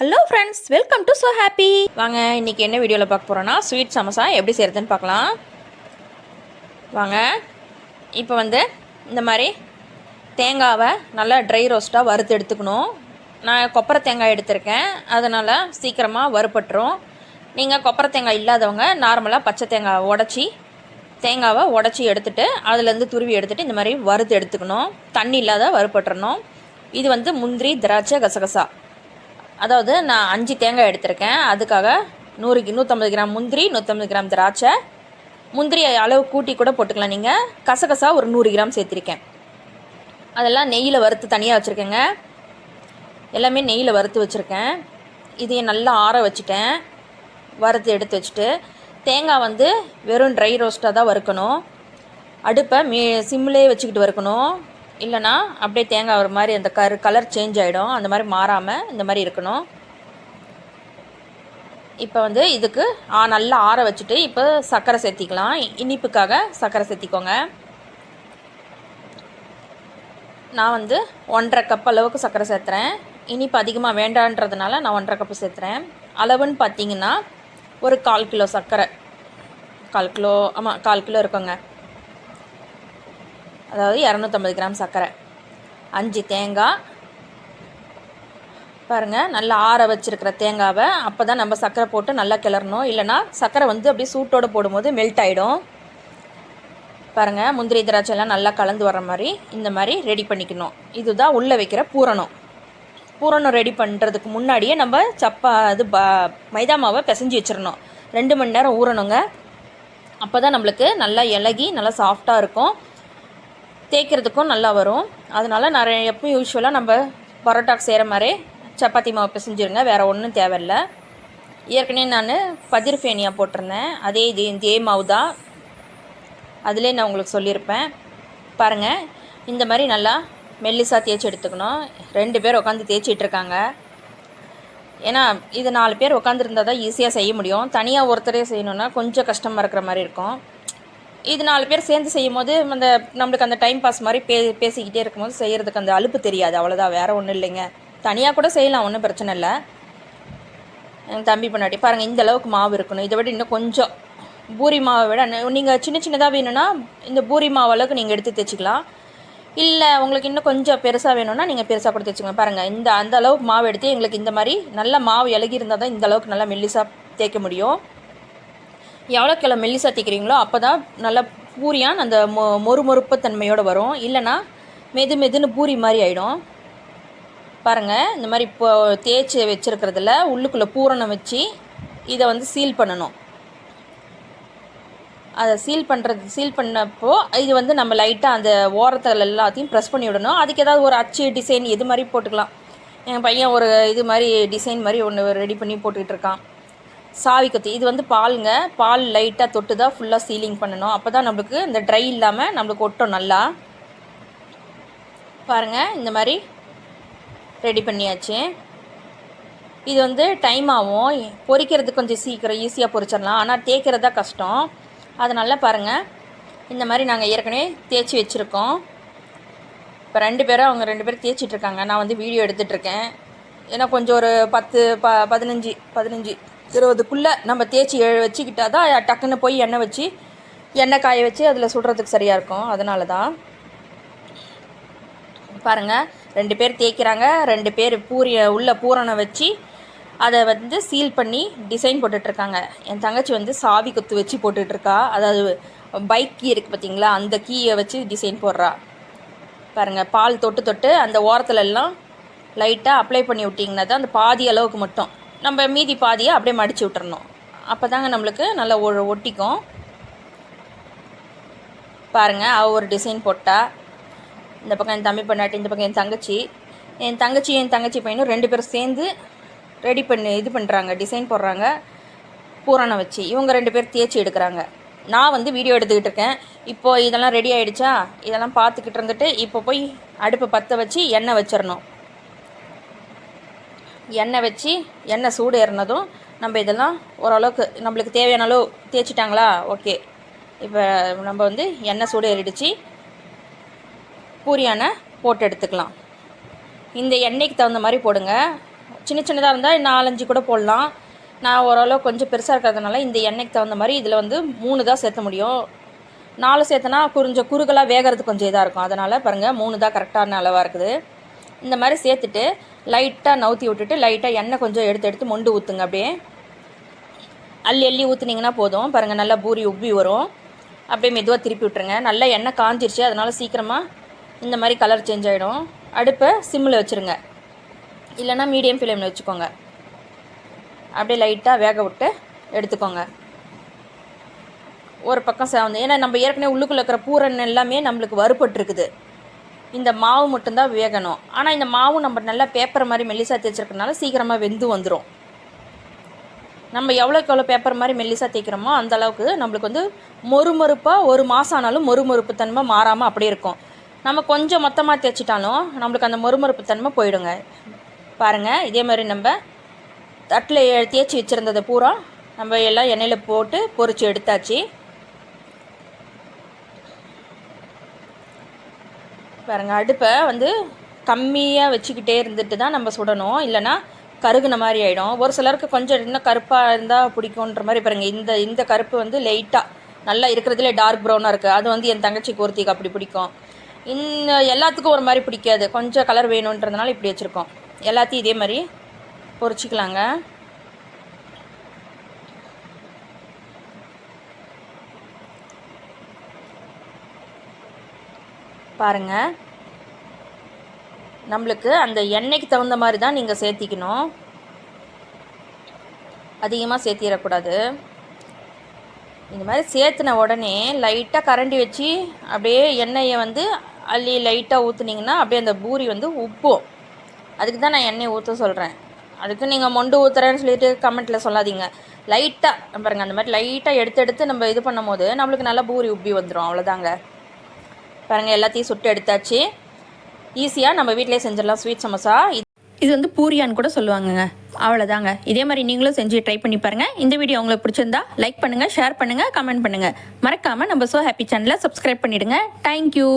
Hello friends welcome to so happy வாங்க இன்றைக்கி என்ன வீடியோவில் பார்க்க போகிறோன்னா ஸ்வீட் சமோசா எப்படி செய்கிறதுன்னு பார்க்கலாம். வாங்க இப்போ வந்து இந்த மாதிரி தேங்காவை நல்லா ட்ரை ரோஸ்ட்டாக வறுத்து எடுத்துக்கணும். நான் கொப்பரை தேங்காய் எடுத்திருக்கேன். அதனால் சீக்கிரமாக வறுபட்டுரும். நீங்கள் கொப்பரை தேங்காய் இல்லாதவங்க நார்மலாக பச்சை தேங்காய் உடச்சி தேங்காவை உடச்சி எடுத்துகிட்டு அதுலேருந்து துருவி எடுத்துகிட்டு இந்த மாதிரி வறுத்து எடுத்துக்கணும். தண்ணி இல்லாத வறுபட்டுறணும். இது வந்து முந்திரி திராட்சை கசகசா. அதாவது நான் அஞ்சு தேங்காய் எடுத்திருக்கேன். அதுக்காக நூறு நூற்றம்பது கிராம் முந்திரி நூற்றம்பது கிராம் திராட்சை. முந்திரி அளவு கூட்டி கூட போட்டுக்கலாம் நீங்கள் கசகசா ஒரு நூறு கிராம் சேர்த்துருக்கேன். அதெல்லாம் நெய்யில் வறுத்து தனியாக வச்சுருக்கேங்க. எல்லாமே நெய்யில் வறுத்து வச்சுருக்கேன். இதையும் நல்லா ஆற வச்சுட்டேன். வறுத்து எடுத்து வச்சுட்டு தேங்காய் வந்து வெறும் ட்ரை ரோஸ்ட்டாக தான் வறுக்கணும். அடுப்பை மீ சிம்மிலே வச்சுக்கிட்டு வறுக்கணும். இல்லைனா அப்படியே தேங்காய் ஒரு மாதிரி அந்த கரு கலர் சேஞ்ச் ஆகிடும் அந்த மாதிரி மாறாமல் இந்த மாதிரி இருக்கணும். இப்போ வந்து இதுக்கு ஆ நல்லா ஆற வச்சுட்டு இப்போ சர்க்கரை சேர்த்திக்கலாம். இனிப்புக்காக சர்க்கரை சேர்த்திக்கோங்க. நான் வந்து ஒன்றரை கப் அளவுக்கு சர்க்கரை சேர்த்துறேன். இனிப்பு அதிகமாக வேண்டான்றதுனால நான் ஒன்றரை கப்பு சேர்த்துறேன். அளவுன்னு பார்த்தீங்கன்னா ஒரு கால் கிலோ சர்க்கரை. கால் கிலோ ஆமாம் கால் கிலோ இருக்குங்க. அதாவது இரநூத்தம்பது கிராம் சர்க்கரை. அஞ்சு தேங்காய். பாருங்கள் நல்லா ஆற வச்சுருக்கிற தேங்காவை அப்போ தான் நம்ம சர்க்கரை போட்டு நல்லா கிளறணும். இல்லைனா சர்க்கரை வந்து அப்படியே சூட்டோடு போடும்போது மெல்ட் ஆகிடும் பாருங்கள் முந்திரி திராட்சை எல்லாம் நல்லா கலந்து வர மாதிரி இந்த மாதிரி ரெடி பண்ணிக்கணும். இதுதான் உள்ளே வைக்கிற பூரணம். பூரணம் ரெடி பண்ணுறதுக்கு முன்னாடியே நம்ம சப்பா இது ப மைதா மாவை பிசைஞ்சு வச்சிடணும். ரெண்டு மணி நேரம் ஊறணுங்க. அப்போ தான் நம்மளுக்கு நல்லா இலகி நல்லா சாஃப்டாக இருக்கும். தேய்க்கிறதுக்கும் நல்லா வரும். அதனால் நிறைய எப்பவும் யூஸ்வலாக நம்ம பரோட்டாக்கு செய்கிற மாதிரி சப்பாத்தி மாவு பிசைஞ்சிருங்க. வேறு ஒன்றும் தேவையில்லை. ஏற்கனவே நான் பதிர் ஃபேனியாக போட்டிருந்தேன். அதே இது இதே மாவு தான். அதிலே நான் உங்களுக்கு சொல்லியிருப்பேன். பாருங்கள் இந்த மாதிரி நல்லா மெல்லிசாக தேய்ச்சி எடுத்துக்கணும். ரெண்டு பேர் உட்காந்து தேய்ச்சிட்ருக்காங்க ஏன்னா இது நாலு பேர் உட்காந்துருந்தா தான் ஈஸியாக செய்ய முடியும். தனியாக ஒருத்தரே செய்யணுன்னா கொஞ்சம் கஷ்டமாக இருக்கிற மாதிரி இருக்கும். இது நாலு பேர் சேர்ந்து செய்யும் போது அந்த நம்மளுக்கு அந்த டைம் பாஸ் மாதிரி பே பேசிக்கிட்டே இருக்கும்போது செய்கிறதுக்கு அந்த அலுப்பு தெரியாது. அவ்வளோதான் வேறு ஒன்றும் இல்லைங்க. தனியாக கூட செய்யலாம். ஒன்றும் பிரச்சனை இல்லை. எங்கள் தம்பி பொண்டாட்டி பாருங்கள் இந்த அளவுக்கு மாவு இருக்கணும். இதை விட இன்னும் கொஞ்சம். பூரி மாவை விட நீங்கள் சின்ன சின்னதாக வேணும்னா இந்த பூரி மாவு அளவுக்கு நீங்கள் எடுத்து தைச்சிக்கலாம் இல்லை உங்களுக்கு இன்னும் கொஞ்சம் பெருசாக வேணும்னா நீங்கள் பெருசாக கூட தைச்சிக்கோங்க பாருங்கள் இந்த அந்த அளவுக்கு மாவு எடுத்து எங்களுக்கு இந்த மாதிரி நல்ல மாவு இலகி இருந்தால் தான் இந்த அளவுக்கு நல்லா மெல்லிசாக தேய்க்க முடியும். எவ்வளோ எவ்வளோ மெல்லி தேய்க்கிறீங்களோ அப்போ தான் நல்லா பூரியான் அந்த மொ மொறுமொறுப்பு தன்மையோடு வரும். இல்லைன்னா மெது மெதுன்னு பூரி மாதிரி ஆகிடும் பாருங்கள் இந்த மாதிரி இப்போ தேய்ச்சி வச்சுருக்கிறதுல உள்ளுக்குள்ளே பூரணம் வச்சு இதை வந்து சீல் பண்ணணும். அதை சீல் பண்ணுறது சீல் பண்ணப்போ இது வந்து நம்ம லைட்டாக அந்த ஓரத்தில் எல்லாத்தையும் ப்ரெஸ் பண்ணி விடணும். அதுக்கு ஏதாவது ஒரு அச்சு டிசைன் இது மாதிரி போட்டுக்கலாம். என் பையன் ஒரு இது மாதிரி டிசைன் மாதிரி ஒன்று ரெடி பண்ணி போட்டுக்கிட்டு இருக்கான். சாவி கத்தி. இது வந்து பாலுங்க. பால் லைட்டாக தொட்டு தான் ஃபுல்லாக சீலிங் பண்ணணும். அப்போ தான் நம்மளுக்கு இந்த ட்ரை இல்லாமல் நம்மளுக்கு ஒட்டும் நல்லா. பாருங்கள் இந்த மாதிரி ரெடி பண்ணியாச்சு. இது வந்து டைம் ஆகும். பொரிக்கிறது கொஞ்சம் சீக்கிரம் ஈஸியாக பொரிச்சிடலாம். ஆனால் தேய்க்கிறது தான் கஷ்டம். அதனால பாருங்கள் இந்த மாதிரி நாங்கள் ஏற்கனவே தேய்ச்சி வச்சுருக்கோம். இப்போ ரெண்டு பேரும் அவங்க ரெண்டு பேரும் தேய்ச்சிட்ருக்காங்க நான் வந்து வீடியோ எடுத்துகிட்ருக்கேன் ஏன்னா கொஞ்சம் ஒரு பத்து ப பதினஞ்சு பதினஞ்சு. இருபதுக்குள்ளே நம்ம தேய்ச்சி வச்சுக்கிட்டா தான் டக்குன்னு போய் எண்ணெய் வச்சு எண்ணெய் காய வச்சு அதில் சுடுறதுக்கு சரியாக இருக்கும். அதனால தான் பாருங்கள் ரெண்டு பேர் தேய்க்கிறாங்க. ரெண்டு பேர் பூரிய உள்ள பூரணை வச்சு அதை வந்து சீல் பண்ணி டிசைன் போட்டுட்ருக்காங்க. என் தங்கச்சி வந்து சாவி குத்து வச்சு போட்டுட்ருக்கா. அதாவது பைக் கீ இருக்குது பார்த்தீங்களா அந்த கீயை வச்சு டிசைன் போடுறா. பாருங்கள் பால் தொட்டு தொட்டு அந்த ஓரத்துலலாம் லைட்டாக அப்ளை பண்ணி விட்டிங்கன்னா தான் அந்த பாதி அளவுக்கு மட்டும் நம்ம மீதி பாதியை அப்படியே மடித்து விட்டுறணும். அப்போ தாங்க நம்மளுக்கு நல்லா ஒ- ஒட்டிக்கும். பாருங்கள் அவள் ஒரு டிசைன் போட்டால் இந்த பக்கம் என் தம்பி பொண்டாட்டி இந்த பக்கம் என் தங்கச்சி. என் தங்கச்சி என் தங்கச்சி பையனும் ரெண்டு பேரும் சேர்ந்து ரெடி பண்ணி இது பண்ணுறாங்க டிசைன் போடுறாங்க. பூரணம் வச்சு. இவங்க ரெண்டு பேர் தேய்ச்சி எடுக்கிறாங்க. நான் வந்து வீடியோ எடுத்துக்கிட்டு இருக்கேன். இப்போது இதெல்லாம் ரெடி ஆகிடுச்சா இதெல்லாம் பார்த்துக்கிட்டு இருந்துட்டு இப்போ போய் அடுப்பை பற்ற வச்சு எண்ணெய் வச்சிடணும். எண்ணெய் வச்சு எண்ணெய் சூடு ஏறினதும் நம்ம இதெல்லாம் ஓரளவுக்கு நம்மளுக்கு தேவையான அளவு தேய்ச்சிட்டாங்களா? ஓகே. இப்போ நம்ம வந்து எண்ணெய் சூடு ஏறிடுச்சு. பூரியான போட்டு எடுத்துக்கலாம். இந்த எண்ணெய்க்கு தகுந்த மாதிரி போடுங்க. சின்ன சின்னதாக இருந்தால் நாலஞ்சு கூட போடலாம். நான் ஓரளவு கொஞ்சம் பெருசாக இருக்கிறதுனால இந்த எண்ணெய்க்கு தகுந்த மாதிரி இதில் வந்து மூணு தான் சேர்த்த முடியும். நாலு சேர்த்தனா கொஞ்சம் குறுகலாக வேகிறது கொஞ்சம் இதாக இருக்கும். அதனால் பாருங்கள் மூணு தான் கரெக்டான அளவாக இருக்குது. இந்த மாதிரி சேர்த்துட்டு லைட்டாக நவுத்தி விட்டுட்டு லைட்டாக எண்ணெய் கொஞ்சம் எடுத்து எடுத்து மொண்டு ஊற்றுங்க அப்படியே. அள்ளி அள்ளி ஊற்றுனீங்கன்னா போதும். பாருங்கள் நல்லா பூரி உப்பி வரும். அப்படியே மெதுவாக திருப்பி விட்டுருங்க. நல்லா எண்ணெய் காஞ்சிருச்சு அதனால் சீக்கிரமாக இந்த மாதிரி கலர் சேஞ்ச் ஆகிடும் அடுப்பை சிம்மில் வச்சுருங்க. இல்லைன்னா மீடியம் ஃப்ளேமில் வச்சுக்கோங்க. அப்படியே லைட்டாக வேக விட்டு எடுத்துக்கோங்க. ஒரு பக்கம் சேவந்து ஏன்னா நம்ம ஏற்கனவே உள்ளுக்குள்ளே இருக்கிற பூரன் எல்லாமே நம்மளுக்கு வறுபட்டுருக்குது. இந்த மாவு மட்டும்தான் வேகணும். ஆனால் இந்த மாவு நம்ம நல்லா பேப்பர் மாதிரி மெல்லிசா தேய்ச்சிருக்கனால சீக்கிரமாக வெந்து வந்துடும் நம்ம எவ்வளோக்கு எவ்வளோ பேப்பர் மாதிரி மெல்லிசா தேய்க்கிறோமோ அந்த அளவுக்கு நம்மளுக்கு வந்து மொறுமொறுப்பாக ஒரு மாதம் ஆனாலும் மொறுமொறுப்பு தன்மை மாறாமல் அப்படியே இருக்கும். நம்ம கொஞ்சம் மொத்தமாக தேய்ச்சிட்டாலும் நம்மளுக்கு அந்த மொறுமொறுப்பு தன்மை போயிடுங்க. பாருங்கள் இதே மாதிரி நம்ம தட்டில் தேய்ச்சி வச்சுருந்ததை பூரா நம்ம எல்லாம் எண்ணெயில் போட்டு பொறிச்சு எடுத்தாச்சு. பாருங்கள் அடுப்பை வந்து கம்மியாக வச்சுக்கிட்டே இருந்துட்டு தான் நம்ம சுடணும். இல்லைன்னா கருகுன மாதிரி ஆகிடும் ஒரு சிலருக்கு கொஞ்சம் இன்னும் கருப்பாக இருந்தால் பிடிக்குன்ற மாதிரி பாருங்கள் இந்த இந்த கருப்பு வந்து லைட்டாக நல்லா இருக்கிறதுலே டார்க் ப்ரௌனாக இருக்குது அது வந்து என் தங்கச்சி ஒருத்திக்கு அப்படி பிடிக்கும். இந்த எல்லாத்துக்கும் ஒரு மாதிரி பிடிக்காது. கொஞ்சம் கலர் வேணுன்றதுனால இப்படி வச்சுருக்கோம். எல்லாத்தையும் இதே மாதிரி பொரிச்சிக்கலாங்க பாருங்கள் நம்மளுக்கு அந்த எண்ணெய்க்கு தகுந்த மாதிரி தான் நீங்கள் சேர்த்திக்கணும். அதிகமாக சேர்த்திடக்கூடாது. இந்த மாதிரி சேர்த்துன உடனே லைட்டாக கரண்டி வச்சு அப்படியே எண்ணெயை வந்து அள்ளி லைட்டாக ஊற்றுனீங்கன்னா அப்படியே அந்த பூரி வந்து உப்பும். அதுக்கு தான் நான் எண்ணெய் ஊற்ற சொல்கிறேன் அதுக்கு நீங்கள் மொண்டு ஊற்றுறேன்னு சொல்லிட்டு கமெண்ட்டில் சொல்லாதீங்க. லைட்டாக பாருங்கள் அந்த மாதிரி லைட்டாக எடுத்து எடுத்து நம்ம இது பண்ணும் போது நம்மளுக்கு நல்லா பூரி உப்பி வந்துடும் அவ்வளோதாங்க பாருங்கள் எல்லாத்தையும் சுட்டு எடுத்தாச்சு. ஈஸியாக நம்ம வீட்டிலே செஞ்சிடலாம் ஸ்வீட் சமோசா. இது வந்து பூரியான்னு கூட சொல்லுவாங்கங்க. அவ்வளோதாங்க இதே மாதிரி நீங்களும் செஞ்சு ட்ரை பண்ணி பாருங்கள் இந்த வீடியோ உங்களுக்கு பிடிச்சிருந்தா லைக் பண்ணுங்கள் ஷேர் பண்ணுங்கள் கமெண்ட் பண்ணுங்கள் மறக்காமல் நம்ம ஸோ ஹாப்பி சேனலை சப்ஸ்கிரைப் பண்ணிவிடுங்க தேங்க்யூ